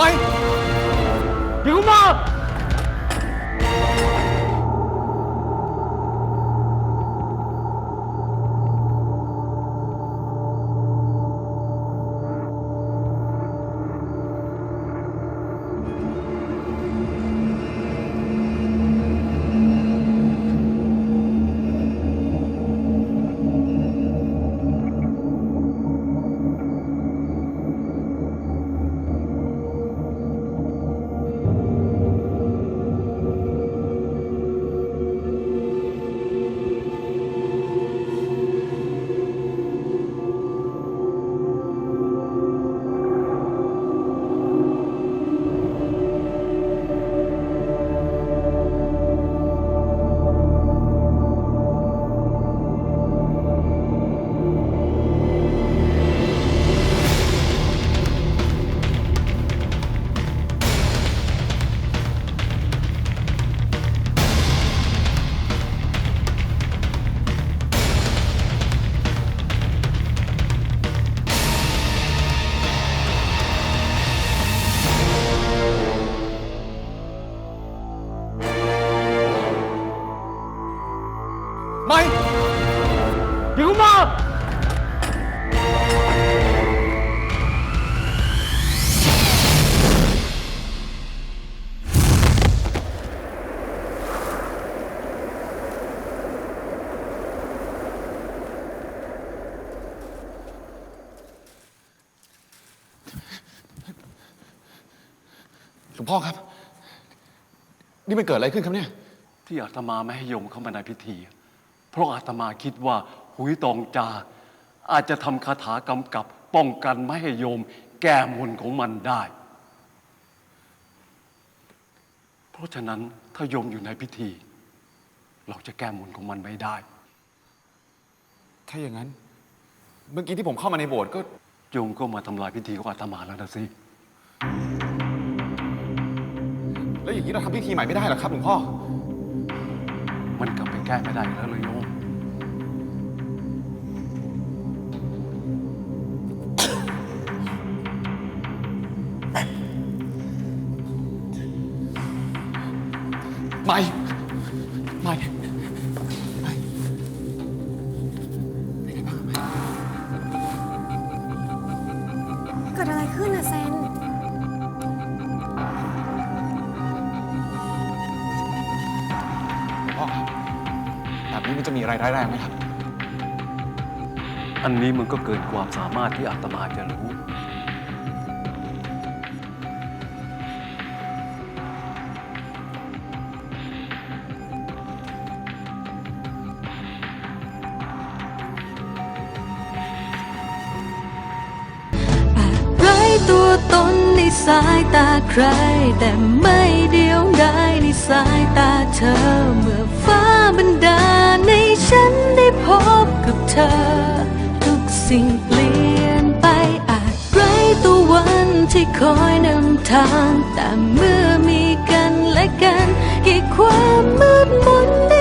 ไม่เดี๋ ไม่เดี๋ยวมาหลวงพ่อครับ นี่มันเกิดอะไรขึ้นครับเนี่ย ที่อาตมาไม่ให้โยมเข้ามาในพิธี เพราะอาตมาคิดว่าหุยตองจา อาจจะทำคาถากำกับป้องกันไม่ให้โยมแก้มนต์ของมันได้ เพราะฉะนั้นถ้าโยมอยู่ในพิธี เราจะแก้มนต์ของมันไม่ได้ ถ้าอย่างนั้น เมื่อกี้ที่ผมเข้ามาในโบสถ์ก็โยมก็มาทำลายพิธีของอาตมาแล้วนะสิ แล้วอย่างนี้เราทำพิธีใหม่ไม่ได้เหรอครับหลวงพ่อ มันกลับไปแก้ไม่ได้แล้วเลยโยม ไม่ ไม่ ไม่เป็นไงบ้างไม่เกิดอะไรขึ้นอะเซนหลวงพ่อครับแบบนี้มันจะมีอะไรร้ายแรงไหมครับ อันนี้มันก็เกินความสามารถที่อาตมาจะรู้ ตนในสายตาใคร แต่ไม่เดียวดายในสายตาเธอ เมื่อฟ้าบันดาในฉันได้พบกับเธอ ทุกสิ่งเปลี่ยนไปอาจไร้ตัววันที่คอยนำทาง แต่เมื่อมีกันและกันกี่ความมืดมน